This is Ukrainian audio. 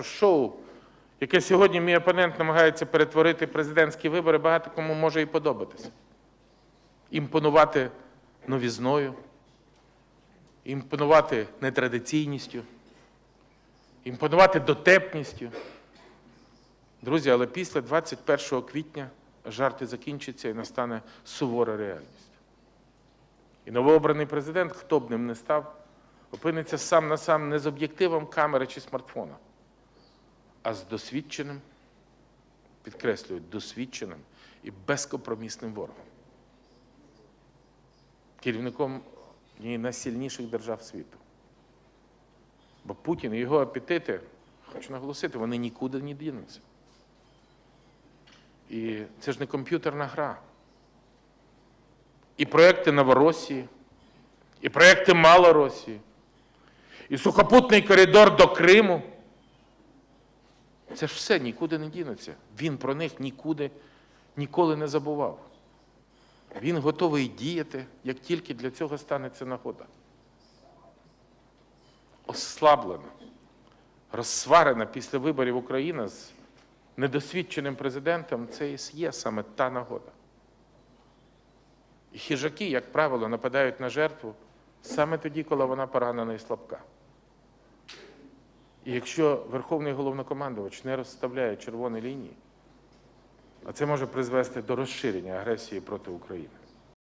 шоу, яке сьогодні мій опонент намагається перетворити президентські вибори, багато кому може і подобатися. Імпонувати новізною, імпонувати нетрадиційністю, імпонувати дотепністю. Друзі, але після 21 квітня жарти закінчаться і настане сувора реальність. І новообраний президент, хто б ним не став, опиниться сам на сам не з об'єктивом камери чи смартфона, а з досвідченим, підкреслюю, досвідченим і безкомпромісним ворогом. Керівником однієї найсильніших держав світу. Бо Путін і його апетити, хочу наголосити, вони нікуди не дінуться. І це ж не комп'ютерна гра. І проекти Новоросії, і проекти Малоросії, і сухопутний коридор до Криму. Це ж все нікуди не дінеться. Він про них нікуди ніколи не забував. Він готовий діяти, як тільки для цього станеться нагода. Ослаблена, розсварена після виборів Україна з недосвідченим президентом, це і є саме та нагода. І хижаки, як правило, нападають на жертву саме тоді, коли вона поранена і слабка. І якщо Верховний головнокомандувач не розставляє червоні лінії, а це може призвести до розширення агресії проти України.